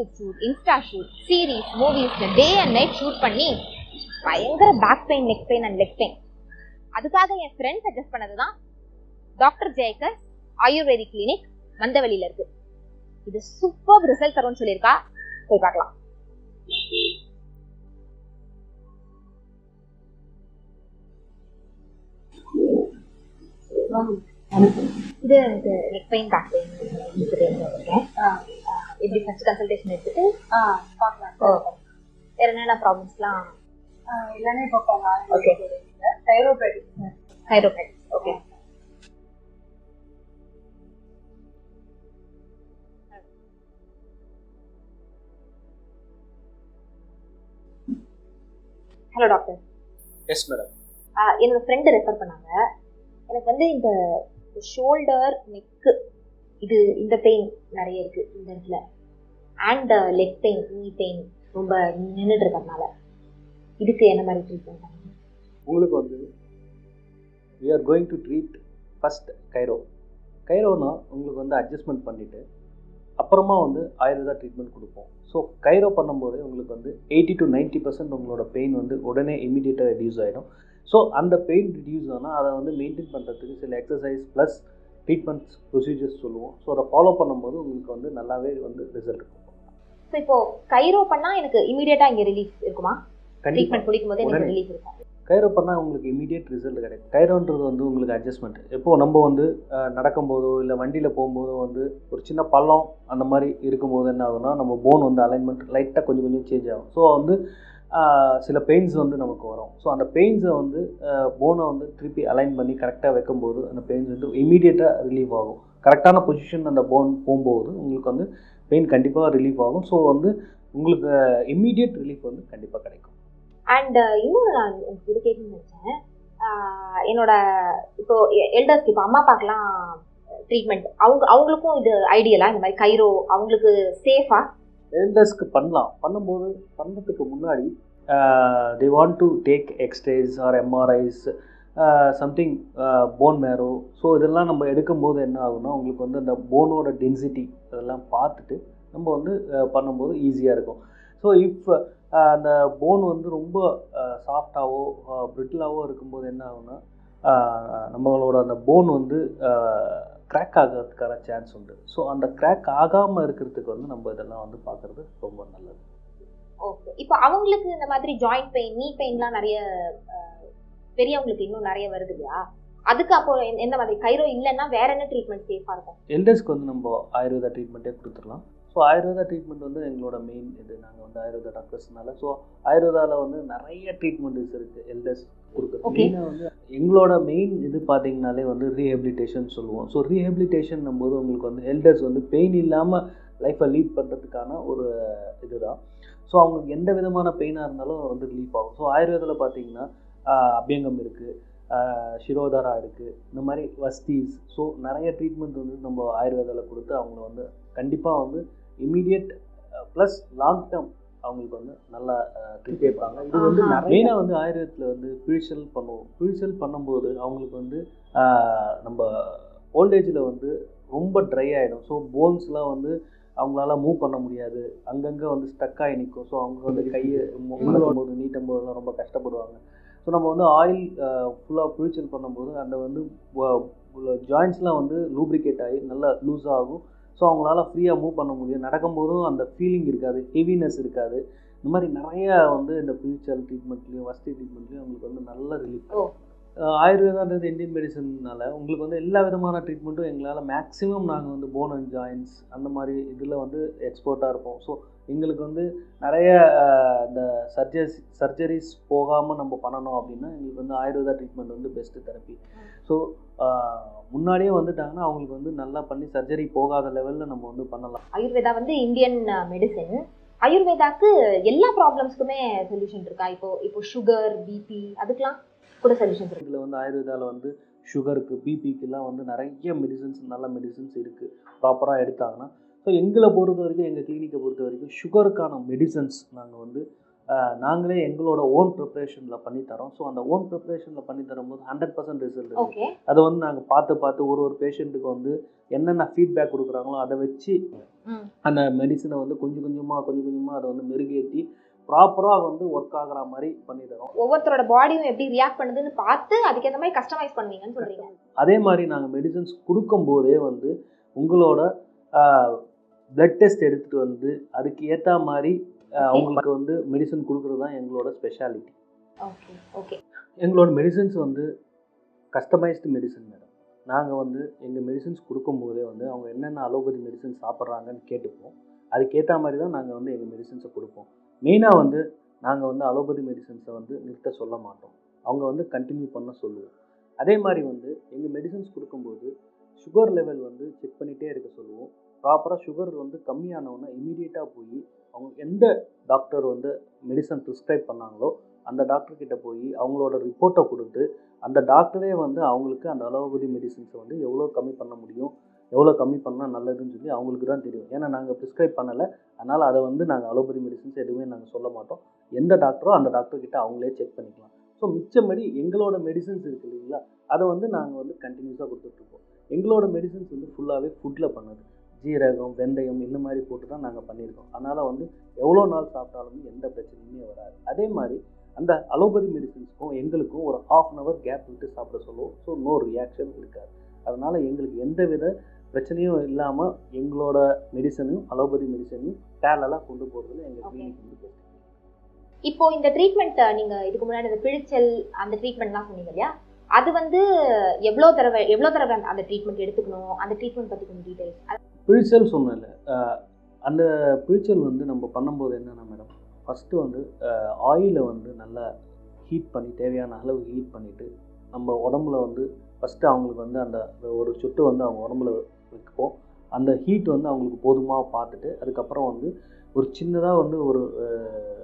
YouTube shoot insta shoot series movies day and night shoot பண்ணி பயங்கர back pain neck pain and leg pain அதுக்காக என் friend suggest பண்ணது தான் doctor Jayakar ayurvedic clinic மந்தவெளியில இருக்கு. இது சூப்பர் ரிசல்ட் தரும்னு சொல்லியிருக்கா? போய் பார்க்கலாம். இது எனக்கு நெக் பெயின் பேக் பெயின் இருக்கேன் எப்படி ஃபர்ஸ்ட் கன்சல்டேஷன் எடுத்துட்டு ஆ பார்க்கலாம். வேற என்னென்ன ப்ராப்ளம்ஸ்லாம் எல்லாமே? பார்ப்பாங்க Okay. தைரோபேடிக் கைரோபேட் okay hello doctor yes madam என்னோட ஃப்ரெண்டு ரெஃபர் பண்ணாங்க. எனக்கு வந்து இந்த ஷோல்டர் நெக்கு இது இந்த பெயின் நிறைய இருக்கு இந்த இடத்துல. And leg pain knee pain ரொம்ப நின்றுட்டு இருக்கறனால இதுக்கு என்ன மாதிரி ட்ரீட்மெண்ட் பண்ணுங்க உங்களுக்கு வந்து we are going to treat first chiro கைரோனா உங்களுக்கு வந்து அட்ஜஸ்ட்மெண்ட் பண்ணிவிட்டு அப்புறமா வந்து ஆயுர்வேதா ட்ரீட்மெண்ட் கொடுப்போம். ஸோ கைரோ பண்ணும்போது உங்களுக்கு வந்து எயிட்டி டு 90% பர்சன்ட் உங்களோட பெயின் வந்து உடனே இமீடியட்டாக ரெடியூஸ் ஆகிடும் ஸோ அந்த பெயின் ரிடியூஸ் ஆனால் அதை வந்து மெயின்டைன் பண்ணுறதுக்கு சில எக்ஸசைஸ் ப்ளஸ் ட்ரீட்மெண்ட்ஸ் ப்ரொசீஜர்ஸ் சொல்லுவோம். ஸோ அதை ஃபாலோ பண்ணும்போது உங்களுக்கு வந்து நல்லாவே வந்து ரிசல்ட் இருக்கும். ஸோ இப்போ கைரோ பண்ணா எனக்கு இமீடியட்டா இங்க ரிலீஃப் இருக்குமா? கண்டிப்பாக ட்ரீட்மெண்ட் பிடிக்கும் போது எனக்கு. ரிலீஃப் இருக்கும் கைரோ பண்ணால் உங்களுக்கு இமீடியட் ரிசல்ட் கிடைக்கும். கைரோன்றது வந்து உங்களுக்கு அட்ஜஸ்ட்மெண்ட் எப்போ நம்ம வந்து நடக்கும்போதோ இல்லை வண்டியில் போகும்போதோ வந்து ஒரு சின்ன பள்ளம் அந்த மாதிரி இருக்கும்போது என்ன ஆகும்னா நம்ம போன் வந்து அலைன்மெண்ட் லைட்டாக கொஞ்சம் கொஞ்சம் சேஞ்ச் ஆகும். ஸோ வந்து சில பெயின்ஸ் வந்து நமக்கு வரும். ஸோ அந்த பெயின்ஸை வந்து போனை வந்து திருப்பி அலைன் பண்ணி கரெக்டாக வைக்கும்போது அந்த பெயின்ஸ் வந்து இமீடியட்டாக ரிலீவ் ஆகும். கரெக்டான பொசிஷன் அந்த போன் போகும்போது உங்களுக்கு வந்து பெயின் கண்டிப்பாக ரிலீஃப் ஆகும். ஸோ வந்து உங்களுக்கு இம்மீடியட் ரிலீஃப் வந்து கண்டிப்பாக கிடைக்கும். அண்ட் இன்னொரு நான் உங்களுக்கு இது கேட்கணும்னு நினைச்சேன். என்னோட இப்போ எல்டர்ஸ்க்கு இப்போ அம்மா அப்பாக்கெலாம் ட்ரீட்மெண்ட் அவங்க அவங்களுக்கும் இது ஐடியலாக இந்த மாதிரி கைரோ அவங்களுக்கு சேஃபாக எல்டர்ஸ்க்கு பண்ணலாம். பண்ணும்போது பண்ணுறதுக்கு முன்னாடி they want to take x rays or MRIs something bone marrow so இதெல்லாம் நம்ம எடுக்கும்போது என்ன ஆகுனா உங்களுக்கு வந்து அந்த போனோட டென்சிட்டி அதெல்லாம் பார்த்துட்டு நம்ம வந்து uh, பண்ணும்போது ஈஸியாக இருக்கும். ஸோ இஃப் uh, அந்த போன் வந்து ரொம்ப uh, சாஃப்டாகவோ பிரிட்டிலாகவோ இருக்கும்போது என்ன ஆகுனா நம்மளோட அந்த போன் வந்து கிராக் ஆகிறதுக்கான சான்ஸ் உண்டு. ஸோ அந்த கிராக் ஆகாமல் இருக்கிறதுக்கு வந்து நம்ம இதெல்லாம் வந்து பார்க்குறது ரொம்ப நல்லது. ஓகே இப்போ அவங்களுக்கு இந்த மாதிரி ஜாயிண்ட் பெயின் நீ பெயின்லாம் நிறைய பெரியவங்களுக்கு இன்னும் நிறைய வருது இல்லையா? அதுக்கு அப்போ எந்த- மாதிரி? கைரோ இல்லைன்னா வேற என்ன ட்ரீட்மெண்ட் சேஃபா இருக்கும்? எல்டர்ஸ்க்கு வந்து நம்ம ஆயுர்வேதா ட்ரீட்மெண்ட்டே கொடுத்துடலாம். ஸோ ஆயுர்வேதா ட்ரீட்மெண்ட் வந்து எங்களோட மெயின் இது. நாங்கள் வந்து ஆயுர்வேதா டாக்டர்ஸ்னால ஸோ ஆயுர்வேதாவில் வந்து நிறைய ட்ரீட்மெண்ட்ஸ் இருக்குது எல்டர்ஸ் கொடுக்குறது. மெயினாக வந்து எங்களோட மெயின் இது பார்த்தீங்கனாலே வந்து ரீஹெபிலிட்டேஷன் சொல்லுவோம். ஸோ ரீஹெபிலிட்டேஷன் போது உங்களுக்கு வந்து எல்டர்ஸ் வந்து பெயின் இல்லாமல் லைஃப்பை லீட் பண்ணுறதுக்கான ஒரு இதுதான். ஸோ அவங்களுக்கு எந்த விதமான பெயினாக இருந்தாலும் வந்து ரிலீஃப் ஆகும். ஸோ ஆயுர்வேதாவில் பார்த்தீங்கன்னா அபியங்கம் இருக்குது ஷிரோதாரா இருக்குது இந்த மாதிரி வஸ்தீஸ். ஸோ நிறைய ட்ரீட்மெண்ட் வந்து நம்ம ஆயுர்வேதாவில் கொடுத்து அவங்கள வந்து கண்டிப்பாக வந்து இமீடியட் ப்ளஸ் லாங் டேர்ம் அவங்களுக்கு வந்து நல்லா கேட்பாங்க இது வந்து. மெயினாக வந்து ஆயுர்வேதத்தில் வந்து பிழிச்சல் பண்ணுவோம். பிழிச்சல் பண்ணும்போது அவங்களுக்கு வந்து நம்ம ஓல்டேஜில் வந்து ரொம்ப ட்ரை ஆகிடும் ஸோ போன்ஸ்லாம் வந்து அவங்களால மூவ் பண்ண முடியாது. அங்கங்கே வந்து ஸ்டக் ஆகி நிற்கும் ஸோ அவங்க வந்து கையை போது நீட்டும் போதெல்லாம் ரொம்ப கஷ்டப்படுவாங்க. ஸோ நம்ம வந்து ஆயில் ஃபுல்லாக பிழிச்சல் பண்ணும்போது அந்த வந்து ஜாயின்ஸ்லாம் வந்து லூப்ரிகேட் ஆகி நல்லா லூஸ் ஆகும். ஸோ அவங்களால ஃப்ரீயாக மூவ் பண்ண முடியும். நடக்கும்போதும் அந்த ஃபீலிங் இருக்காது ஹெவினஸ் இருக்காது. இந்த மாதிரி நிறைய வந்து இந்த பிழிச்சல் ட்ரீட்மெண்ட்லேயும் வசதி ட்ரீட்மெண்ட்லேயும் அவங்களுக்கு வந்து நல்ல ரிலீஃப் ஆயுர்வேதான்றது இந்தியன் மெடிசன்னால உங்களுக்கு வந்து எல்லா விதமான ட்ரீட்மெண்ட்டும் எங்களால் மேக்ஸிமம் நாங்கள் வந்து போன் அண்ட் ஜாயின்ஸ் அந்த மாதிரி இதில் வந்து எக்ஸ்போர்ட்டாக இருப்போம். ஸோ எங்களுக்கு வந்து நிறைய இந்த சர்ஜரிஸ் சர்ஜரிஸ் போகாமல் நம்ம பண்ணணும் அப்படின்னா எங்களுக்கு வந்து ஆயுர்வேதா ட்ரீட்மெண்ட் வந்து பெஸ்ட்டு தெரப்பி ஸோ முன்னாடியே வந்துட்டாங்கன்னா அவங்களுக்கு வந்து நல்லா பண்ணி சர்ஜரி போகாத லெவலில் நம்ம வந்து பண்ணலாம். ஆயுர்வேதா வந்து இந்தியன் மெடிசன் ஆயுர்வேதாக்கு எல்லா ப்ராப்ளம்ஸ்க்குமே சொல்யூஷன் இருக்கா? இப்போ இப்போ சுகர் பிபி அதுக்கெலாம் கூட சொல்யூஷன்ஸ் இருக்கு இதில் வந்து ஆயுர்வேதாவில் வந்து சுகருக்கு பிபிக்கெல்லாம் வந்து நிறைய மெடிசன்ஸ் நல்ல மெடிசன்ஸ் இருக்குது ப்ராப்பராக எடுத்தாங்கன்னா ஸோ எங்களை பொறுத்த வரைக்கும் எங்கள் கிளினிக்கை பொறுத்த வரைக்கும் சுகருக்கான மெடிசன்ஸ் நாங்கள் வந்து நாங்களே எங்களோட ஓன் ப்ரிப்ரேஷனில் பண்ணித்தரோம் ஸோ அந்த ஓன் ப்ரிப்ரேஷனில் பண்ணி தரும்போது ஹண்ட்ரட் பர்சன்ட் ரிசல்ட் ஓகே அதை வந்து நாங்கள் பார்த்து பார்த்து ஒரு ஒரு பேஷண்ட்டுக்கு வந்து என்னென்ன ஃபீட்பேக் கொடுக்குறாங்களோ அதை வச்சு அந்த மெடிசனை வந்து கொஞ்சம் கொஞ்சமாக கொஞ்சம் கொஞ்சமாக அதை வந்து மெருகேற்றி ப்ராப்பராக வந்து ஒர்க் ஆகுற மாதிரி பண்ணி தரோம் ஒவ்வொருத்தரோட பாடியும் எப்படி ரியாக்ட் பண்ணுதுன்னு பார்த்து அதுக்கேற்ற மாதிரி கஸ்டமைஸ் பண்ணுவீங்கன்னு சொல்றீங்க. அதே மாதிரி நாங்கள் மெடிசன்ஸ் கொடுக்கும்போதே வந்து உங்களோட பிளட் டெஸ்ட் எடுத்துகிட்டு வந்து அதுக்கு ஏற்ற மாதிரி அவங்களுக்கு வந்து மெடிசன் கொடுக்குறது தான் எங்களோட ஸ்பெஷாலிட்டி ஓகே ஓகே எங்களோட மெடிசன்ஸ் வந்து கஸ்டமைஸ்டு மெடிசன் மேடம் நாங்கள் வந்து எங்கள் மெடிசன்ஸ் கொடுக்கும்போதே வந்து அவங்க என்னென்ன அலோபதி மெடிசன் சாப்பிட்றாங்கன்னு கேட்டுப்போம். அதுக்கேற்ற மாதிரி தான் நாங்கள் வந்து எங்கள் மெடிசன்ஸை கொடுப்போம். மெயினாக வந்து நாங்கள் வந்து அலோபதி மெடிசன்ஸை வந்து நிறுத்த சொல்ல மாட்டோம். அவங்க வந்து கண்டினியூ பண்ண சொல்லுவோம் அதே மாதிரி வந்து எங்கள் மெடிசன்ஸ் கொடுக்கும்போது சுகர் லெவல் வந்து செக் பண்ணிகிட்டே இருக்க சொல்லுவோம். ப்ராப்பராக சுகர் வந்து கம்மியானவொன்னே இமீடியட்டாக போய் அவங்க எந்த டாக்டர் வந்து மெடிசன் ப்ரிஸ்கிரைப் பண்ணாங்களோ அந்த டாக்டர்கிட்ட போய் அவங்களோட ரிப்போர்ட்டை கொடுத்து அந்த டாக்டரே வந்து அவங்களுக்கு அந்த அலோபதி மெடிசின்ஸை வந்து எவ்வளோ கம்மி பண்ண முடியும் எவ்வளோ கம்மி பண்ணால் நல்லதுன்னு சொல்லி அவங்களுக்கு தான் தெரியும். ஏன்னா நாங்கள் ப்ரிஸ்கிரைப் பண்ணலை. அதனால் அதை வந்து நாங்கள் அலோபதி மெடிசன்ஸ் எதுவுமே நாங்கள் சொல்ல மாட்டோம். எந்த டாக்டரோ அந்த டாக்டர்கிட்ட அவங்களே செக் பண்ணிக்கலாம். ஸோ மிச்சபடி எங்களோட மெடிசன்ஸ் இருக்கு இல்லைங்களா? அதை வந்து நாங்கள் வந்து கண்டினியூஸாக கொடுத்துட்ருக்கோம். எங்களோட மெடிசன்ஸ் வந்து ஃபுல்லாகவே ஃபுட்டில் பண்ணது. ஜீரகம் வெந்தயம் இந்த மாதிரி போட்டு தான் நாங்கள் பண்ணியிருக்கோம். அதனால் வந்து எவ்வளோ நாள் சாப்பிட்டாலுமே எந்த பிரச்சனையுமே வராது. அதே மாதிரி அந்த அலோபதி மெடிசின்ஸ்க்கும் எங்களுக்கும் ஒரு ஹாஃப் அன் ஹவர் கேப் விட்டு சாப்பிட சொல்லுவோம். ஸோ நோ ரியாக்ஷன் இருக்காது. அதனால் எங்களுக்கு எந்த வித பிரச்சனையும் இல்லாமல் எங்களோட மெடிசனையும் அலோபதி மெடிசனையும் பேரலாக கொண்டு போகிறதுல எங்கள். கிளினிக் வந்து. இப்போ இந்த ட்ரீட்மெண்ட் நீங்க இதுக்கு முன்னாடி இந்த பிழிச்சல் அந்த ட்ரீட்மெண்ட்லாம் சொன்னீங்க இல்லையா அது வந்து எவ்வளோ தடவை எவ்வளோ தடவை அந்த- ட்ரீட்மெண்ட் எடுத்துக்கணும் அந்த ட்ரீட்மெண்ட் பத்தி கொஞ்சம் டீடைல்ஸ் பிழிச்சல் சொன்னல அந்த பிழிச்சல் வந்து நம்ம பண்ணும்போது என்னென்னா மேடம் ஃபஸ்ட்டு வந்து ஆயிலை வந்து நல்லா ஹீட் பண்ணி தேவையான அளவு ஹீட் பண்ணிவிட்டு நம்ம உடம்புல வந்து ஃபஸ்ட்டு அவங்களுக்கு வந்து அந்த ஒரு சொட்டு வந்து அவங்க உடம்புல வைப்போம் அந்த ஹீட் வந்து அவங்களுக்கு போதுமாக பார்த்துட்டு அதுக்கப்புறம் வந்து ஒரு சின்னதாக வந்து ஒரு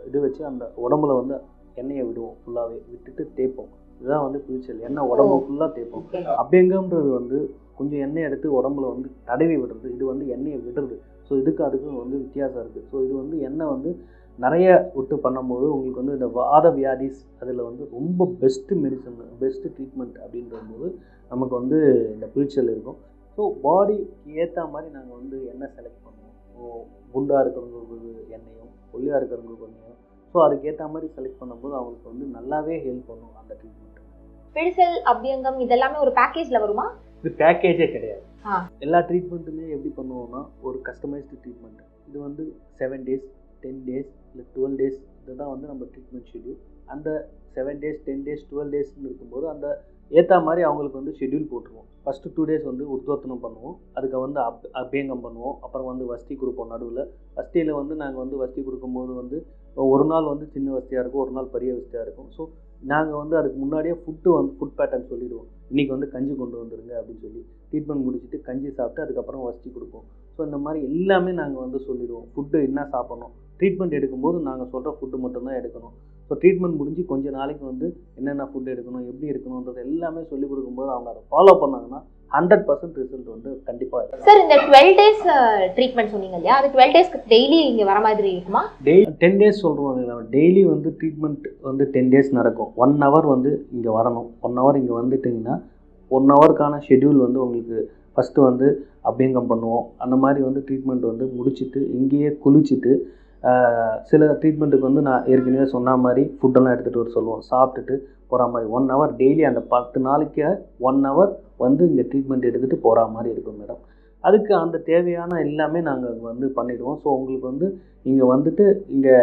இது வச்சு அந்த உடம்புல வந்து எண்ணெயை விடுவோம் ஃபுல்லாகவே விட்டுட்டு தேய்ப்போம். இதுதான் வந்து பிழிச்சல் எண்ணெய் உடம்பு ஃபுல்லாக தேய்ப்போம். அபியங்கம்ன்றது வந்து கொஞ்சம் எண்ணெய் எடுத்து உடம்புல வந்து தடவி விடுறது. இது வந்து எண்ணெயை விடுறது. ஸோ இதுக்கு அதுக்கும் வந்து வித்தியாசம் இருக்குது ஸோ இது வந்து எண்ணெய் வந்து நிறைய விட்டு பண்ணும்போது உங்களுக்கு வந்து இந்த வாத வியாதிஸ் அதில் வந்து ரொம்ப பெஸ்ட்டு மெடிசன் பெஸ்ட்டு ட்ரீட்மெண்ட் அப்படின்ற போது நமக்கு வந்து இந்த பிழிச்சல் இருக்கும். ஸோ பாடிக்கு ஏற்ற மாதிரி நாங்கள் வந்து எண்ணெய் செலக்ட் பண்ணுவோம்? ஸோ குண்டாக இருக்கிறவங்களுக்கு எண்ணெயும் ஒல்லியாக இருக்கிறவங்களுக்கு எண்ணெயும். ஸோ அதுக்கேற்ற மாதிரி செலக்ட் பண்ணும்போது அவங்களுக்கு வந்து நல்லாவே ஹெல்ப் பண்ணும் அந்த ட்ரீட்மெண்ட் பிழிச்சல் அபியங்கம் இதெல்லாமே ஒரு பேக்கேஜ்ல வருமா? இது பேக்கேஜே கிடையாது. எல்லா ட்ரீட்மெண்ட்டுமே எப்படி பண்ணுவோம்னா ஒரு கஸ்டமைஸ்டு ட்ரீட்மெண்ட் இது வந்து செவன் டேஸ் டென் டேஸ் இல்லை டுவெல் டேஸ் இதுதான் வந்து நம்ம ட்ரீட்மெண்ட் ஷெட்யூல் அந்த seven days ten days twelve டேஸ்னு இருக்கும்போது அந்த ஏற்ற மாதிரி அவங்களுக்கு வந்து ஷெட்யூல் போட்டுருவோம். ஃபஸ்ட்டு டூ டேஸ் வந்து உத்வர்த்தனம் பண்ணுவோம். அதுக்கு வந்து அப் அபியங்கம் பண்ணுவோம். அப்புறம் வந்து வஸ்தி கொடுப்போம் நடுவில். வஸ்தியில் வந்து நாங்கள் வந்து வஸ்தி கொடுக்கும்போது வந்து ஒரு நாள் வந்து சின்ன வசதியாக இருக்கும் ஒரு நாள் பெரிய வசதியாக இருக்கும். ஸோ நாங்கள் வந்து அதுக்கு முன்னாடியே ஃபுட்டு வந்து ஃபுட் பேட்டர்ன் சொல்லிடுவோம். இன்றைக்கி வந்து கஞ்சி கொண்டு வந்துடுங்க அப்படின்னு சொல்லி. ட்ரீட்மெண்ட் முடிச்சுட்டு கஞ்சி சாப்பிட்டு அதுக்கப்புறம் வசதி கொடுப்போம். ஸோ இந்த மாதிரி எல்லாமே நாங்கள் வந்து சொல்லிடுவோம். ஃபுட்டு என்ன சாப்பிடணும்? ட்ரீட்மெண்ட் எடுக்கும்போது நாங்கள் சொல்கிற ஃபுட்டு மட்டும்தான் எடுக்கணும். ஸோ ட்ரீட்மெண்ட் முடிஞ்சு கொஞ்ச நாளைக்கு வந்து என்னென்ன ஃபுட் எடுக்கணும் எப்படி இருக்கணுன்றது எல்லாமே சொல்லிக் கொடுக்கும்போது அவங்க அதை ஃபாலோ பண்ணாங்கன்னா ஹண்ட்ரட் பர்சன்ட் ரிசல்ட் வந்து கண்டிப்பாக இருக்கும். சார் இந்த டுவெல் டேஸ் ட்ரீட்மெண்ட் சொன்னீங்க இல்லையா? அது டுவெல் டேஸ்க்கு டெய்லி இங்க வர மாதிரி இருக்குமா? டெய்லி டென் டேஸ் சொல்கிறோம் டெய்லி வந்து ட்ரீட்மெண்ட் வந்து டென் டேஸ் நடக்கும். ஒன் ஹவர் வந்து இங்கே வரணும். ஒன் ஹவர் இங்கே வந்துட்டிங்கன்னா ஒன் ஹவருக்கான ஷெட்யூல் வந்து உங்களுக்கு ஃபஸ்ட்டு வந்து அபியங்கம் பண்ணுவோம். அந்த மாதிரி வந்து ட்ரீட்மெண்ட் வந்து முடிச்சுட்டு இங்கேயே குளிச்சுட்டு சில ட்ரீட்மெண்ட்டுக்கு வந்து நான் ஏற்கனவே சொன்ன மாதிரி ஃபுட்டெல்லாம் எடுத்துகிட்டு வர சொல்லுவோம். சாப்பிட்டுட்டு போகிற மாதிரி ஒன் ஹவர் டெய்லி அந்த பத்து நாளைக்கு ஒன் ஹவர் வந்து இங்கே ட்ரீட்மெண்ட் எடுத்துகிட்டு போகிற மாதிரி இருக்கும் மேடம் அதுக்கு அந்த தேவையான எல்லாமே நாங்கள் வந்து பண்ணிடுவோம். ஸோ உங்களுக்கு வந்து இங்கே வந்துட்டு இங்கே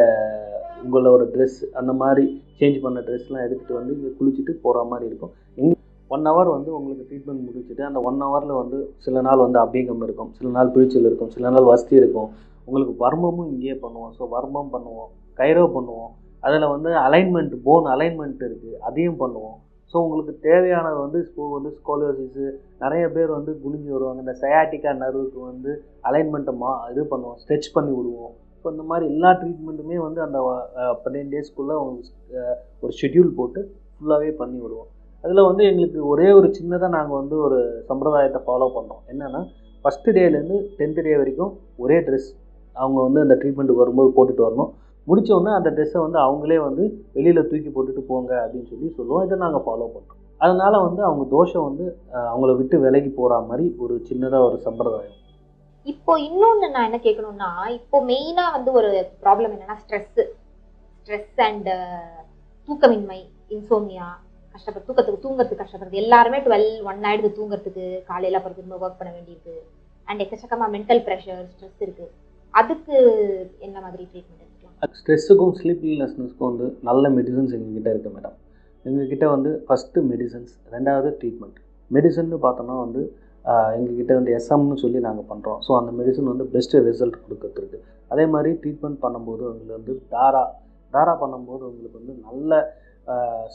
உங்களோட ட்ரெஸ் அந்த மாதிரி சேஞ்ச் பண்ண ட்ரெஸ்லாம் எடுத்துகிட்டு வந்து இங்கே குளிச்சுட்டு போகிற மாதிரி இருக்கும். இங்கே ஒன் ஹவர் வந்து உங்களுக்கு ட்ரீட்மெண்ட் முடிச்சுட்டு அந்த ஒன் ஹவரில் வந்து சில நாள் வந்து அபிங்கம் இருக்கும். சில நாள் பிழிச்சல் இருக்கும். சில நாள் வசதி இருக்கும். உங்களுக்கு வர்மமும் இங்கேயே பண்ணுவோம். ஸோ வர்மம் பண்ணுவோம். கைரோ பண்ணுவோம். அதில் வந்து அலைன்மெண்ட் போன் அலைன்மெண்ட் இருக்குது அதையும் பண்ணுவோம். ஸோ உங்களுக்கு தேவையானது வந்து இப்போ வந்து ஸ்கோலோசிஸு நிறைய பேர் வந்து குனிஞ்சு வருவாங்க. இந்த சயாட்டிக்கா நர்வுக்கு வந்து அலைன்மெண்ட்டை மா இது பண்ணுவோம். ஸ்ட்ரெச் பண்ணி விடுவோம். ஸோ இந்த மாதிரி எல்லா ட்ரீட்மெண்ட்டுமே வந்து அந்த பன்னெண்டு டேஸ்க்குள்ளே ஒரு ஷெட்யூல் போட்டு ஃபுல்லாகவே பண்ணி விடுவோம். அதில் வந்து எங்களுக்கு ஒரே ஒரு சின்னதாக நாங்கள் வந்து ஒரு சம்பிரதாயத்தை ஃபாலோ பண்ணோம். என்னென்னா ஃபஸ்ட்டு டேலேருந்து டென்த்து டே வரைக்கும் ஒரே ட்ரெஸ் அவங்க வந்து அந்த ட்ரீட்மெண்ட்டுக்கு வரும்போது போட்டுட்டு வரணும். முடிச்ச உடனே அந்த ட்ரெஸ்ஸை வந்து அவங்களே வந்து வெளியில் தூக்கி போட்டுட்டு போங்க அப்படின்னு சொல்லி சொல்லுவோம். இதை நாங்கள் ஃபாலோ பண்ணுறோம் அதனால் வந்து அவங்க தோஷம் வந்து அவங்கள விட்டு விலகி போகிற மாதிரி ஒரு சின்னதாக ஒரு சம்பிரதாயம். இப்போ இன்னொன்று நான் என்ன கேட்கணும்னா இப்போ மெயினாக வந்து ஒரு ப்ராப்ளம் என்னென்னா ஸ்ட்ரெஸ் ஸ்ட்ரெஸ் அண்ட் தூக்கமின்மை இன்சோமியா கஷ்டப்பட்டு தூக்கத்துக்கு தூங்குறதுக்கு கஷ்டப்படுறது. எல்லாருமே டுவெல் ஒன் ஆயிடுது தூங்கறதுக்கு காலையில் அப்புறம் திரும்ப ஒர்க் பண்ண வேண்டியிருக்கு. அண்ட் எக்கச்சக்கமாக மென்டல் ப்ரெஷர் ஸ்ட்ரெஸ் இருக்குது அதுக்கு என்ன மாதிரி ட்ரீட்மெண்ட் ஸ்ட்ரெஸ்ஸுக்கும் ஸ்லீப்லெஸ்னஸ்க்கும் வந்து நல்ல மெடிசன்ஸ் எங்ககிட்ட இருக்குது மேடம் எங்ககிட்ட வந்து ஃபஸ்ட்டு மெடிசன்ஸ் ரெண்டாவது ட்ரீட்மெண்ட் மெடிசன்னு பார்த்தோம்னா வந்து எங்ககிட்ட வந்து எஸ்எம்னு சொல்லி நாங்கள் பண்ணுறோம் ஸோ அந்த மெடிசன் வந்து பெஸ்ட்டு ரிசல்ட் கொடுக்கறதுக்கு. அதே மாதிரி ட்ரீட்மெண்ட் பண்ணும்போது உங்களுக்கு வந்து தாரா. தாரா பண்ணும்போது உங்களுக்கு வந்து நல்ல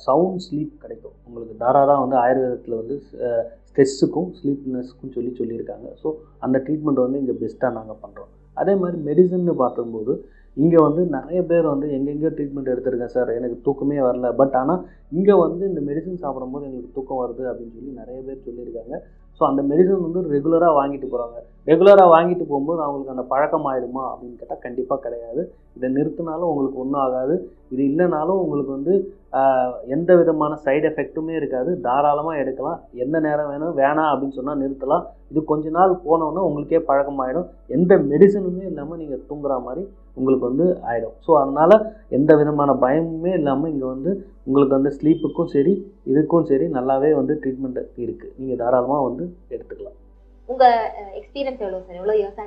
சவுண்ட் ஸ்லீப் கிடைக்கும். உங்களுக்கு தாரா தான் வந்து ஆயுர்வேதத்தில் வந்து ஸ்ட்ரெஸ்ஸுக்கும் ஸ்லீப்னஸ்க்கும் சொல்லி சொல்லியிருக்காங்க. ஸோ அந்த ட்ரீட்மெண்ட் வந்து இங்கே பெஸ்ட்டாக நாங்கள் பண்ணுறோம் அதே மாதிரி மெடிசன்னு பார்க்கும்போது இங்கே வந்து நிறைய பேர் வந்து எங்கெங்கே ட்ரீட்மெண்ட் எடுத்திருக்கேன் சார் எனக்கு தூக்கமே வரல. பட் ஆனால் இங்கே வந்து இந்த மெடிசன் சாப்பிடும்போது எங்களுக்கு தூக்கம் வருது அப்படின்னு சொல்லி நிறைய பேர் சொல்லியிருக்காங்க. ஸோ அந்த மெடிசன் வந்து ரெகுலராக வாங்கிட்டு போகிறாங்க ரெகுலராக வாங்கிட்டு போகும்போது அவங்களுக்கு அந்த பழக்கம் ஆகிடுமா அப்படின்னு கேட்டால் கண்டிப்பாக கிடையாது. இதை நிறுத்தினாலும் உங்களுக்கு ஒன்றும் ஆகாது. இது இல்லைனாலும் உங்களுக்கு வந்து எந்த விதமான சைடு எஃபெக்ட்டுமே இருக்காது. தாராளமாக எடுக்கலாம். எந்த நேரம் வேணும்? வேணாம் அப்படின்னு சொன்னால் நிறுத்தலாம். இது கொஞ்ச நாள் போனோன்னா உங்களுக்கே பழக்கமாயிடும். எந்த மெடிசனுமே இல்லாமல் நீங்கள் தூங்குற மாதிரி உங்களுக்கு வந்து ஆகிடும் ஸோ அதனால் எந்த விதமான பயமுமே இல்லாமல் இங்கே வந்து உங்களுக்கு வந்து ஸ்லீப்புக்கும் சரி இதுக்கும் சரி நல்லாவே வந்து ட்ரீட்மெண்ட் இருக்குது நீங்கள் தாராளமாக வந்து எடுத்துக்கலாம். உங்க எக்ஸ்பீரியன்ஸ் எவ்வளவு சார் எவ்வளவு இயர்ஸா?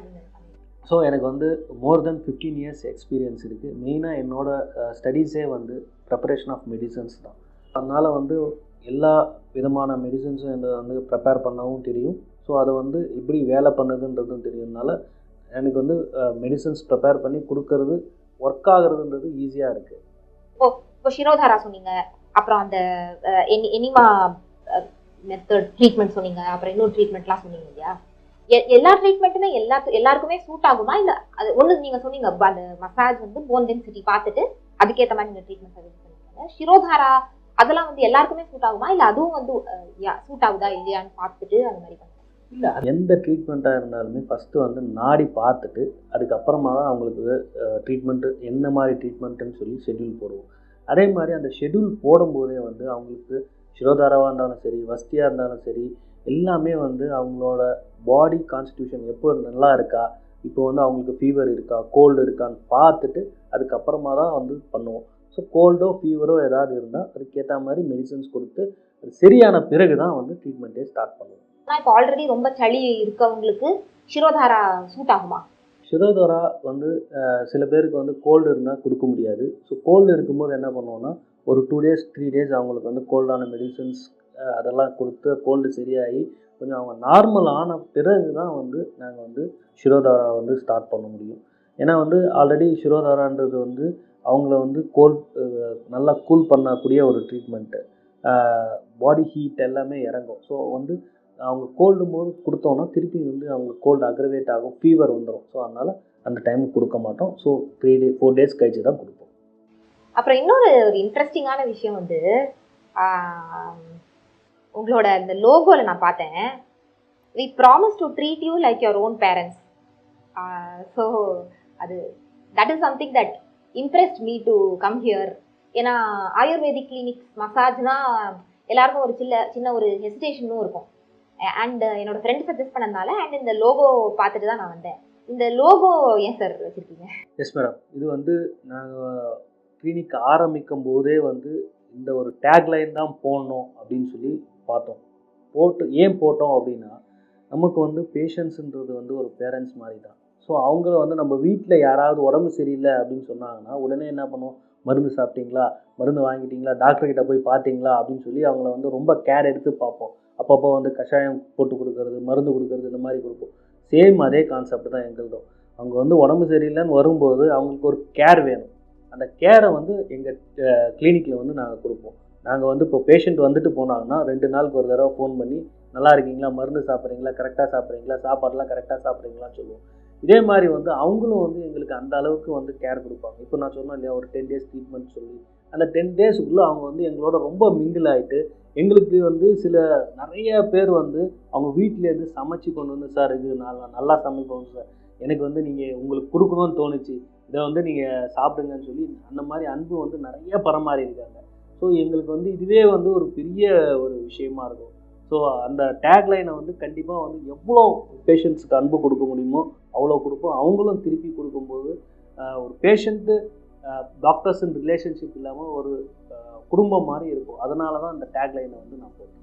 ஸோ எனக்கு வந்து more than fifteen years experience இருக்குது மெயினாக என்னோட ஸ்டடீஸே வந்து ப்ரிப்பரேஷன் ஆஃப் மெடிசன்ஸ் தான். அதனால் வந்து எல்லா விதமான மெடிசன்ஸும் என்னை வந்து ப்ரிப்பேர் பண்ணவும் தெரியும். ஸோ அதை வந்து எப்படி வேலை பண்ணுதுன்றதும் தெரியும்னால எனக்கு வந்து மெடிசன்ஸ் ப்ரிப்பேர் பண்ணி கொடுக்கறது ஒர்க் ஆகுறதுன்றது ஈஸியாக இருக்குது இப்போ ஷிரோதாரா சொன்னீங்க. அப்புறம் அந்த எனி- எனிமா மெத்தட் ட்ரீட்மெண்ட் சொன்னீங்க. அப்புறம் இன்னொரு ட்ரீட்மெண்ட்லாம் சொன்னீங்க இல்லையா? எ- எல்லா ட்ரீட்மெண்ட்டுமே எல்லா எல்லாருக்குமே சூட் ஆகுமா? இல்லை அது ஒன்று நீங்கள் சொன்னீங்க அந்த மசாஜ் வந்து போன் டென்சிட்டி பார்த்துட்டு அதுக்கேற்ற மாதிரி நீங்கள் ட்ரீட்மெண்ட் சர்வீஸ் பண்ணுவீங்க ஷிரோதாரா அதெல்லாம் வந்து எல்லாருக்குமே சூட் ஆகுமா? இல்லை அதுவும் வந்து சூட் ஆகுதா? இல்லையான்னு பார்த்துட்டு அந்த மாதிரி இல்லை எந்த ட்ரீட்மெண்ட்டாக இருந்தாலுமே ஃபஸ்ட்டு வந்து நாடி பார்த்துட்டு அதுக்கப்புறமா தான் அவங்களுக்கு ட்ரீட்மெண்ட்டு என்ன மாதிரி ட்ரீட்மெண்ட்டுன்னு சொல்லி ஷெட்யூல் போடுவோம். அதே மாதிரி அந்த ஷெட்யூல் போடும்போதே வந்து அவங்களுக்கு சிரோதாராவாக இருந்தாலும் சரி வஸ்தியாக இருந்தாலும் சரி எல்லாமே வந்து அவங்களோட பாடி கான்ஸ்டியூஷன் எப்போ நல்லா இருக்கா இப்போ வந்து அவங்களுக்கு ஃபீவர் இருக்கா கோல்டு இருக்கான்னு பார்த்துட்டு அதுக்கப்புறமா தான் வந்து பண்ணுவோம். ஸோ கோல்டோ ஃபீவரோ ஏதாவது இருந்தால் அதுக்கேற்ற மாதிரி மெடிசன்ஸ் கொடுத்து அது சரியான பிறகு தான் வந்து ட்ரீட்மெண்ட்டே ஸ்டார்ட் பண்ணுவோம். ஆனால் இப்போ ஆல்ரெடி ரொம்ப சளி இருக்கவங்களுக்கு ஷிரோதாரா சூட் ஆகுமா? சிரோதாரா வந்து சில பேருக்கு வந்து கோல்டு இருந்தால் கொடுக்க முடியாது. ஸோ கோல்டு இருக்கும்போது என்ன பண்ணுவோம்னா ஒரு டூ டேஸ் த்ரீ டேஸ் அவங்களுக்கு வந்து கோல்டான மெடிசன்ஸ் அதெல்லாம் கொடுத்து கோல்டு சரியாகி கொஞ்சம் அவங்க நார்மல் ஆன பிறகு தான் வந்து நாங்கள் வந்து சிரோதாரா வந்து ஸ்டார்ட் பண்ண முடியும். ஏன்னா வந்து ஆல்ரெடி சிரோதாரான்றது வந்து அவங்கள வந்து கோல் நல்லா கூல் பண்ணக்கூடிய ஒரு ட்ரீட்மெண்ட்டு பாடி ஹீட் எல்லாமே இறங்கும். ஸோ வந்து அவங்க கோல்டும் போது கொடுத்தோன்னா திருப்பி வந்து அவங்க கோல்டு அக்ரவேட் ஆகும் ஃபீவர் வந்துடும் ஸோ அதனால் அந்த டைமுக்கு கொடுக்க மாட்டோம். So three day four days கழிச்சு தான் கொடுப்போம். அப்புறம் இன்னொரு ஒரு இன்ட்ரெஸ்டிங்கான விஷயம் வந்து உங்களோட இந்த லோகோவில் நான் பார்த்தேன். We promise to treat you like your own parents so அது that is something that impressed me to come here ஏன்னா ஆயுர்வேதிக் கிளினிக்ஸ் மசாஜ்னால் எல்லாருக்கும் ஒரு சின்ன சின்ன ஒரு ஹெசிடேஷனும் இருக்கும். அண்ட் என்னோட ஃப்ரெண்ட் சஜஸ்ட் பண்ணதுனால அண்ட் இந்த லோகோ பார்த்துட்டு தான் நான் வந்தேன். இந்த லோகோ ஏன் சார் வச்சுருக்கீங்க? எஸ் மேடம் இது வந்து நாங்கள் கிளினிக் ஆரம்பிக்கும் போதே வந்து இந்த ஒரு டேக்லைன் தான் போடணும் அப்படின்னு சொல்லி பார்த்தோம். போட்டு ஏன் போட்டோம் அப்படின்னா நமக்கு வந்து பேஷண்ட்ஸுன்றது வந்து ஒரு பேரண்ட்ஸ் மாதிரி தான் ஸோ அவங்கள வந்து நம்ம வீட்டில் யாராவது உடம்பு சரியில்லை அப்படின்னு சொன்னாங்கன்னா உடனே என்ன பண்ணுவோம்? மருந்து சாப்பிட்டீங்களா? மருந்து வாங்கிட்டீங்களா? டாக்டர்கிட்ட போய் பார்த்தீங்களா? அப்படின்னு சொல்லி அவங்கள வந்து ரொம்ப கேர் எடுத்து பார்ப்போம். அப்பப்போ வந்து கஷாயம் போட்டு கொடுக்கறது மருந்து கொடுக்கறது இந்த மாதிரி கொடுப்போம். சேம் அதே கான்செப்ட் தான் எங்களுதும் அவங்க வந்து உடம்பு சரியில்லைன்னு வரும்போது அவங்களுக்கு ஒரு கேர் வேணும். அந்த கேரை வந்து எங்கள் கிளினிக்கில் வந்து நாங்கள் கொடுப்போம். நாங்கள் வந்து இப்போ பேஷண்ட் வந்துட்டு போனாங்கன்னா ரெண்டு நாளுக்கு ஒரு தடவை ஃபோன் பண்ணி நல்லா இருக்கீங்களா? மருந்து சாப்பிட்றீங்களா? கரெக்டாக சாப்பிட்றீங்களா? சாப்பாடுலாம் கரெக்டாக சாப்பிட்றீங்களான்னு சொல்லுவோம். இதே மாதிரி வந்து அவங்களும் வந்து எங்களுக்கு அந்த அளவுக்கு வந்து கேர் கொடுப்பாங்க. இப்போ நான் சொன்னேன் இல்லையா ஒரு டென் டேஸ் ட்ரீட்மெண்ட் சொல்லி அந்த டென் டேஸுக்குள்ளே அவங்க வந்து எங்களோட ரொம்ப மிங்கிள் ஆகிட்டு எங்களுக்கு வந்து சில நிறைய பேர் வந்து அவங்க வீட்டிலேருந்து சமைச்சு கொண்டு வந்து சார் இது நான் நல்லா சமைப்போம் சார். எனக்கு வந்து நீங்கள் உங்களுக்கு கொடுக்கணும்னு தோணுச்சு. இதை வந்து நீங்கள் சாப்பிடுங்கன்னு சொல்லி அந்த மாதிரி அன்பு வந்து நிறைய பரமாறி இருக்காங்க. ஸோ எங்களுக்கு வந்து இதுவே வந்து ஒரு பெரிய ஒரு விஷயமா இருக்கும். ஸோ அந்த டேக்லைனை வந்து கண்டிப்பாக வந்து எவ்வளோ பேஷண்ட்ஸுக்கு அன்பு கொடுக்க முடியுமோ அவ்வளோ கொடுப்போம். அவங்களும் திருப்பி கொடுக்கும்போது ஒரு பேஷண்ட்டு டாக்டர்ஸ் ரிலேஷன்ஷிப் இல்லாமல் ஒரு குடும்பம் மாதிரி இருக்கும். அதனால தான் அந்த டேக்லைனை வந்து நான் போட்டேன்.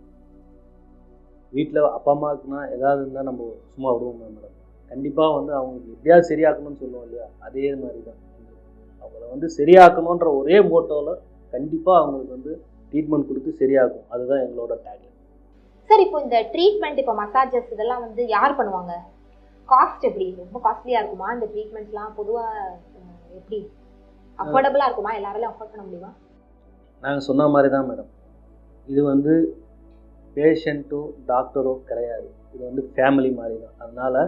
வீட்டில் அப்பா அம்மாவுக்குன்னா ஏதாவது இருந்தால் நம்ம சும்மா விடுவோம் மேடம் கண்டிப்பாக வந்து அவங்களுக்கு எப்படியாவது சரியாக்கணும்னு சொல்லுவோம் இல்லையா? அதே மாதிரி தான் அவங்கள வந்து சரியாக்கணுன்ற ஒரே மோட்டோவில் கண்டிப்பாக அவங்களுக்கு வந்து ட்ரீட்மெண்ட் கொடுத்து சரியாகும். அதுதான் எங்களோட டேக்லைன் சார் இப்போ இந்த ட்ரீட்மெண்ட் இப்போ மசாஜஸ் இதெல்லாம் வந்து யார் பண்ணுவாங்க? காஸ்ட் எப்படி? ரொம்ப காஸ்ட்லியாக இருக்குமா? இந்த ட்ரீட்மெண்ட்லாம் பொதுவாக எப்படி? அஃபோர்டபுளாக இருக்குமா? எல்லாராலையும் அஃபோர்ட் பண்ண முடியுமா? நாங்கள் சொன்ன மாதிரி தான் மேடம். இது வந்து பேஷண்ட்டோ டாக்டரோ கிடையாது. இது வந்து ஃபேமிலி மாதிரி தான் அதனால்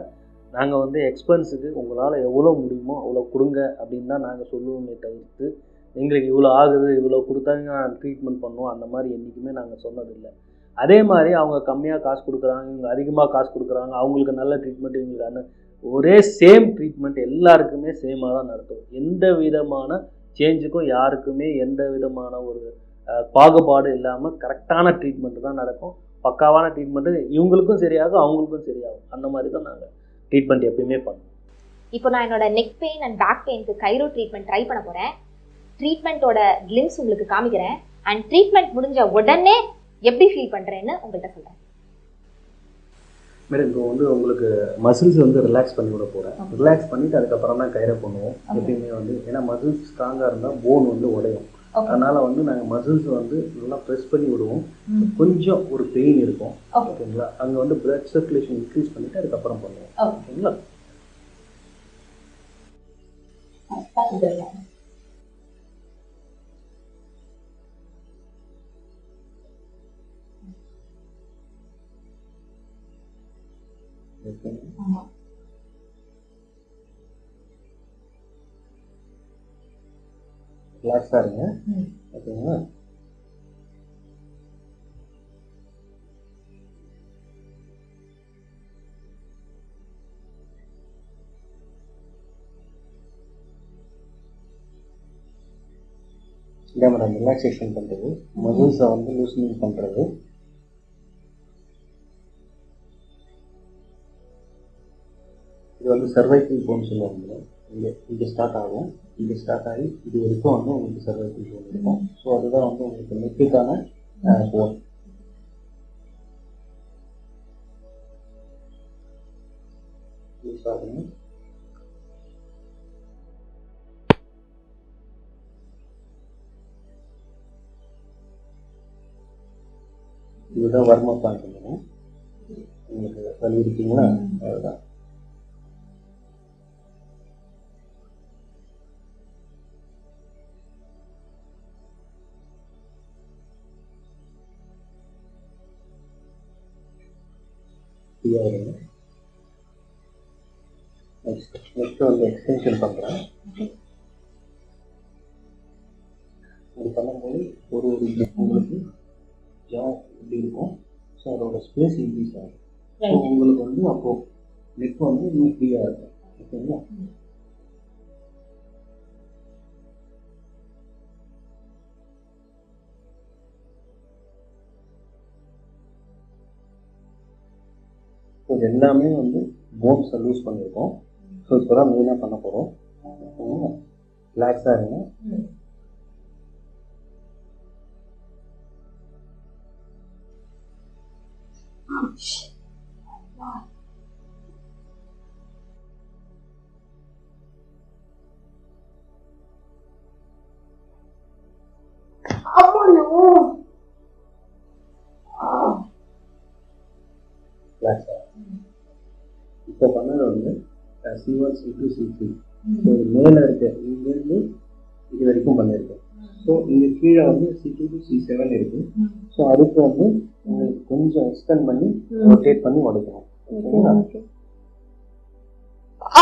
நாங்கள் வந்து எக்ஸ்பென்ஸுக்கு உங்களால் எவ்வளோ முடியுமோ அவ்வளோ கொடுங்க அப்படின்னு தான் நாங்கள் சொல்லுவோமே தவிர்த்து எங்களுக்கு இவ்வளோ ஆகுது இவ்வளோ கொடுத்தாங்க நான் ட்ரீட்மெண்ட் பண்ணுவோம் அந்த மாதிரி என்றைக்குமே நாங்கள் சொன்னதில்லை. அதே மாதிரி அவங்க கம்மியாக காசு கொடுக்குறாங்க இவங்க அதிகமாக காசு கொடுக்குறாங்க அவங்களுக்கு நல்ல ட்ரீட்மெண்ட் இவங்களுக்கு ஒரே சேம் ட்ரீட்மெண்ட் எல்லாருக்குமே சேமாக தான் நடத்துவோம் எந்த விதமான சேஞ்சுக்கும் யாருக்குமே எந்த விதமான ஒரு பாகுபாடு இல்லாமல் கரெக்டான ட்ரீட்மெண்ட் தான் நடக்கும். பக்காவான ட்ரீட்மெண்ட்டு இவங்களுக்கும் சரியாகும் அவங்களுக்கும் சரியாகும். அந்த மாதிரி தான் நாங்கள் ட்ரீட்மெண்ட் எப்பயுமே பண்ணுவோம் இப்போ நான் என்னோட நெக் பெயின் அண்ட் பேக் பெயினுக்கு கைரோ ட்ரீட்மெண்ட் ட்ரை பண்ண போகிறேன் ட்ரீட்மெண்ட்டோட கிளிம்ஸ் உங்களுக்கு காமிக்கிறேன். அண்ட் ட்ரீட்மெண்ட் முடிஞ்ச உடனே எப்படி ஃபீல் பண்ணுறேன்னு உங்கள்கிட்ட சொல்கிறேன் மேடம் இப்போ வந்து உங்களுக்கு மசில்ஸ் வந்து ரிலாக்ஸ் பண்ணி விட போகிறேன் ரிலாக்ஸ் பண்ணிவிட்டு அதுக்கப்புறம் தான் கயிறை பண்ணுவோம் எப்பயுமே வந்து. ஏன்னா மசில்ஸ் ஸ்ட்ராங்காக இருந்தால் போன் வந்து உடையும். அதனால் வந்து நாங்கள் மசில்ஸ் வந்து நல்லா ப்ரெஸ் பண்ணி விடுவோம். கொஞ்சம் ஒரு பெயின் இருக்கும். ஓகே ஓகேங்களா? அங்கே வந்து பிளட் சர்க்குலேஷன் இன்க்ரீஸ் பண்ணிவிட்டு அதுக்கப்புறம் பண்ணுவோம். ஓகேங்களா? ரிலாக்ஸாக இருங்க ஓகேங்களா இதான் மேடம் ரிலாக்ஸேஷன் பண்ணுறது மசில்ஸை வந்து லூசனிங் பண்ணுறது இது வந்து சர்வைக்கல் போன் சொல்லுவாங்க. இங்கே இங்கே ஸ்டார்ட் ஆகும் இங்கே ஸ்டார்ட் ஆகி இது வரைக்கும் வந்து உங்களுக்கு சர்வைக்கல் போன் இருக்கும் ஸோ அதுதான் வந்து உங்களுக்கு நெக்குக்கான போன் யூஸ் ஆகுங்க இதுதான் வர்ம பண்ணுங்க உங்களுக்கு வலி இருக்கீங்களா அதுதான் ஃப்ரீயாக இருங்க நெக்ஸ்ட் நெக்ஸ்ட் வந்து எக்ஸ்டென்ஷன் பண்ணுறேன் பண்ணும்போது ஒரு ஒரு உங்களுக்கு ஜா இப்படி இருக்கும் ஸோ அதோட ஸ்பேஸ் இன்க்ரீஸ் ஆகும் ஸோ உங்களுக்கு வந்து அப்போது நெட் வந்து இன்னும் ஃப்ரீயாக இருக்கும் ஓகேங்களா எல்லாமே வந்து போன்ஸை லூஸ் பண்ணியிருக்கோம். ஸோ இப்போ தான் மெயினாக பண்ண போகிறோம் ரிலாக்ஸாக இருங்க. ரிலாக்ஸாக C one C two C three so இது மேலே இருக்க இங்கேருந்து இது வரைக்கும் பண்ணியிருக்கேன் ஸோ இங்கே கீழே வந்து C two to C seven இருக்குது ஸோ அதுக்கு வந்து உங்களுக்கு கொஞ்சம் எக்ஸ்டெண்ட் பண்ணி ரொட்டேட் பண்ணி உடைக்கணும். ஓகேங்களா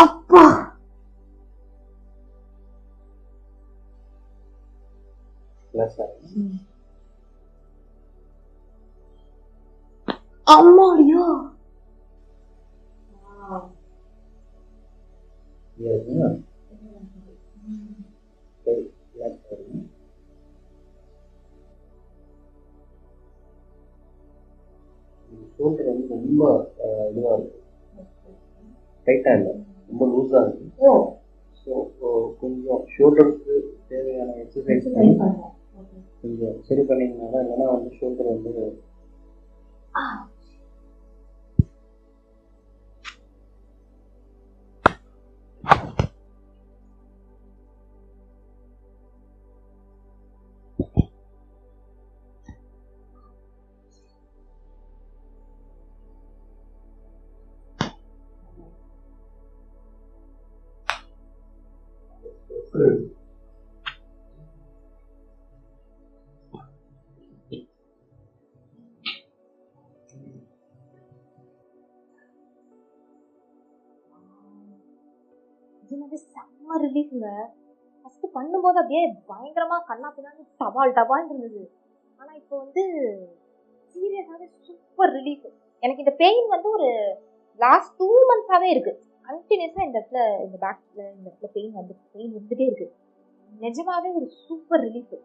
அப்பா! が、でやってるね。தோன்றது ரொம்ப இதுவாக இருக்கு டைட்டாக இல்லை ரொம்ப லூஸாக இருக்கு ஸோ கொஞ்சம் ஷோல்டருக்கு தேவையான எக்ஸசைஸ் பண்ணி கொஞ்சம் சரி பண்ணிங்கன்னா தான் இல்லைன்னா வந்து ஷோல்டர் வந்து நிஜமாவே செம்ம ரிலீஃப்ங்க ஃபஸ்ட்டு பண்ணும்போது அப்படியே பயங்கரமாக கண்ணா பின்னாடி டபால் டபால் இருந்தது. ஆனால் இப்போ வந்து சீரியஸாகவே சூப்பர் ரிலீஃப் எனக்கு இந்த பெயின் வந்து ஒரு லாஸ்ட் டூ மந்த்ஸாகவே இருக்குது கண்டினியூஸாக இந்த இடத்துல இந்த பேக்கில் இந்த இடத்துல பெயின் வந்து பெயின் வந்துகிட்டே இருக்குது நிஜமாவே ஒரு சூப்பர் ரிலீஃப்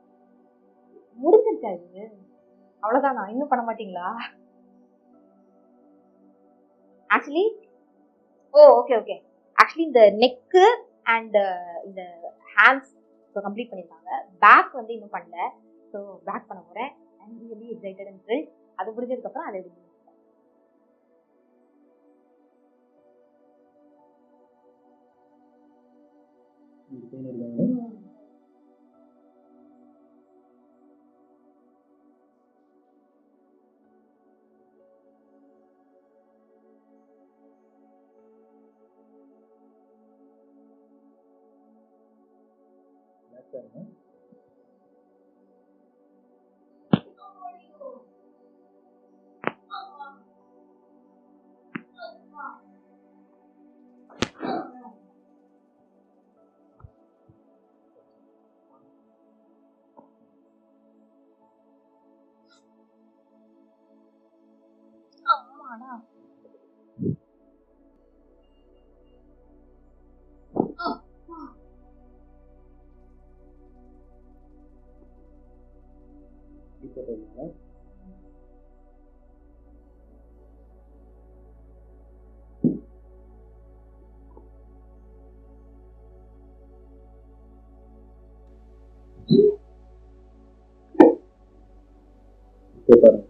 முடிஞ்சிருச்சா இது? நான் இன்னும் பண்ண மாட்டீங்களா? Actually oh okay okay actually இந்த நெக்கு அண்ட் uh, இந்த ஹேண்ட்ஸ் இப்போ கம்ப்ளீட் பண்ணியிருக்காங்க பேக் வந்து இன்னும் பண்ணல. ஸோ பேக் பண்ண போகிறேன் and really excited and thrill அது முடிஞ்சதுக்கப்புறம் அதை எப்படி பெயின் இருக்காங்க ஆமாடா போட்டதுனால இப்போ bagaimana itu kan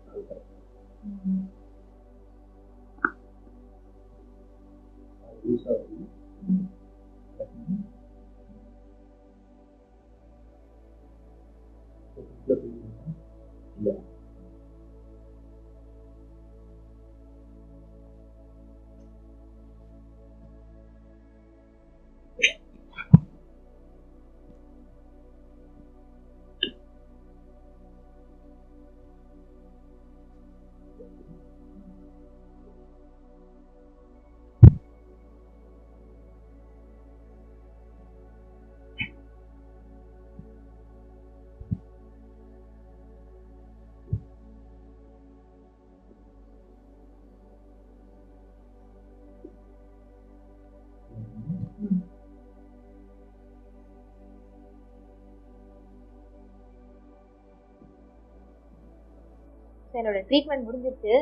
So, என்னோட ட்ரீட்மெண்ட் முடிஞ்சிருக்கு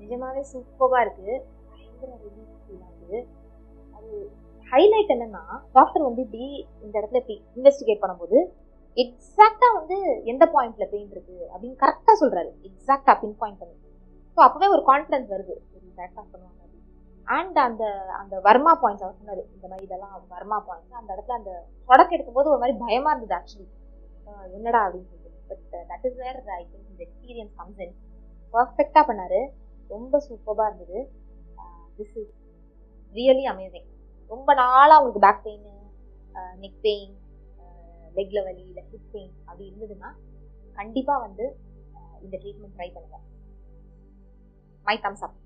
நிஜமாவே சூப்பராக இருக்கு. பயங்கர ரிலீஃப் ஆகுது அது ஹைலைட் என்னன்னா டாக்டர் வந்து இப்படி இந்த இடத்துல இப்படி இன்வெஸ்டிகேட் பண்ணும்போது எக்ஸாக்டா வந்து எந்த பாயிண்ட்ல பெயின் இருக்கு அப்படின்னு கரெக்டா சொல்றாரு. எக்ஸாக்டா பின் பாயிண்ட் பண்ணி. ஸோ அப்பவே ஒரு கான்ஃபிடன்ஸ் வருது. கரெக்டா பண்ணுவாங்க அண்ட் அந்த அந்த வர்மா பாயிண்ட்ஸ் அவர் சொன்னாரு. இந்த மாதிரி இதெல்லாம் வர்மா பாயிண்ட்ஸ் அந்த இடத்துல அந்த தொடக்க எடுக்கும்போது ஒரு மாதிரி பயமா இருந்தது ஆக்சுவலி என்னடா அப்படின்னு சொல்லி. But that is where I think இந்த எக்ஸ்பீரியன்ஸ் கம்ஸ் இன் பர்ஃபெக்டாக பண்ணார். ரொம்ப சூப்பராக இருந்தது. திஸ் இஸ் ரியலி அமேசிங் ரொம்ப நாளாக உங்களுக்கு பேக் பெயின் நெக் பெயின் லெக்ல வலி இல்லை ஹிப் பெயின் அப்படி இருந்ததுன்னா கண்டிப்பாக வந்து இந்த ட்ரீட்மெண்ட் ட்ரை பண்ணுங்க. My thumbs up